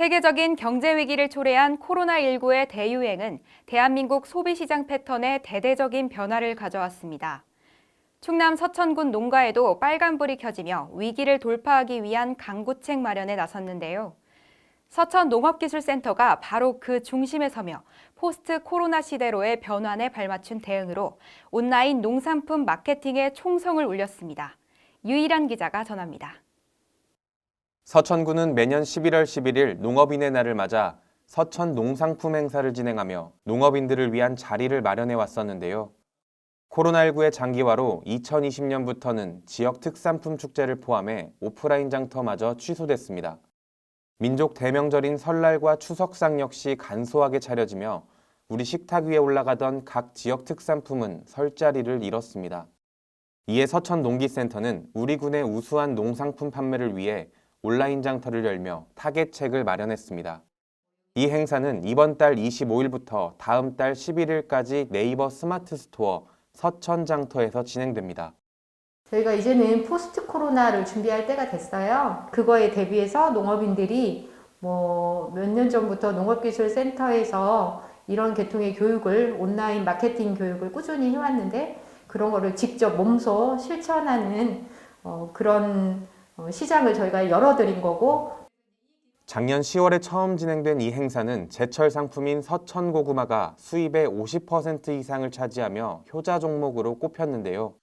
세계적인 경제 위기를 초래한 코로나19의 대유행은 대한민국 소비시장 패턴에 대대적인 변화를 가져왔습니다. 충남 서천군 농가에도 빨간불이 켜지며 위기를 돌파하기 위한 강구책 마련에 나섰는데요. 서천 농업기술센터가 바로 그 중심에 서며 포스트 코로나 시대로의 변환에 발맞춘 대응으로 온라인 농산품 마케팅에 총성을 울렸습니다. 유일한 기자가 전합니다. 서천군은 매년 11월 11일 농업인의 날을 맞아 서천 농상품 행사를 진행하며 농업인들을 위한 자리를 마련해 왔었는데요. 코로나19의 장기화로 2020년부터는 지역 특산품 축제를 포함해 오프라인 장터마저 취소됐습니다. 민족 대명절인 설날과 추석상 역시 간소하게 차려지며 우리 식탁 위에 올라가던 각 지역 특산품은 설 자리를 잃었습니다. 이에 서천 농기센터는 우리 군의 우수한 농상품 판매를 위해 온라인 장터를 열며 타겟책을 마련했습니다. 이 행사는 이번 달 25일부터 다음 달 11일까지 네이버 스마트 스토어 서천 장터에서 진행됩니다. 저희가 이제는 포스트 코로나를 준비할 때가 됐어요. 그거에 대비해서 농업인들이 뭐 몇 년 전부터 농업기술센터에서 이런 계통의 교육을 온라인 마케팅 교육을 꾸준히 해왔는데 그런 거를 직접 몸소 실천하는 어, 그런 어, 시장을 저희가 열어드린 거고 작년 10월에 처음 진행된 이 행사는 제철 상품인 서천 고구마가 수입의 50% 이상을 차지하며 효자 종목으로 꼽혔는데요.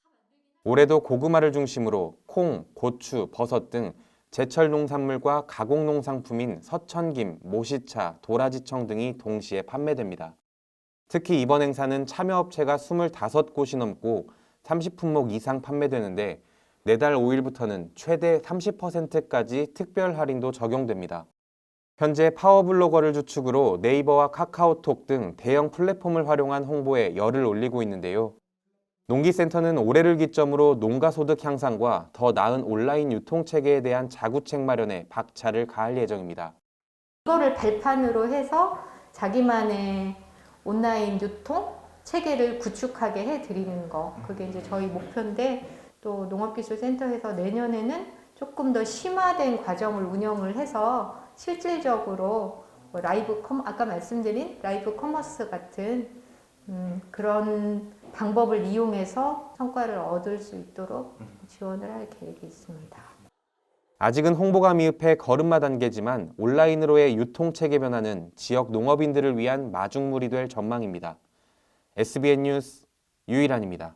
올해도 고구마를 중심으로 콩, 고추, 버섯 등 제철 농산물과 가공 농상품인 서천김, 모시차, 도라지청 등이 동시에 판매됩니다. 특히 이번 행사는 참여업체가 25곳이 넘고 30품목 이상 판매되는데 내달 5일부터는 최대 30%까지 특별 할인도 적용됩니다. 현재 파워블로거를 주축으로 네이버와 카카오톡 등 대형 플랫폼을 활용한 홍보에 열을 올리고 있는데요. 농기센터는 올해를 기점으로 농가 소득 향상과 더 나은 온라인 유통 체계에 대한 자구책 마련에 박차를 가할 예정입니다. 이거를 발판으로 해서 자기만의 온라인 유통 체계를 구축하게 해 드리는 거. 그게 이제 저희 목표인데 또 농업기술센터에서 내년에는 조금 더 심화된 과정을 운영을 해서 실질적으로 뭐 라이브 컴 아까 말씀드린 라이브 커머스 같은 음, 그런 방법을 이용해서 성과를 얻을 수 있도록 지원을 할 계획이 있습니다. 아직은 홍보가 미흡해 걸음마 단계지만 온라인으로의 유통 체계 변화는 지역 농업인들을 위한 마중물이 될 전망입니다. SBN 뉴스 유일한입니다.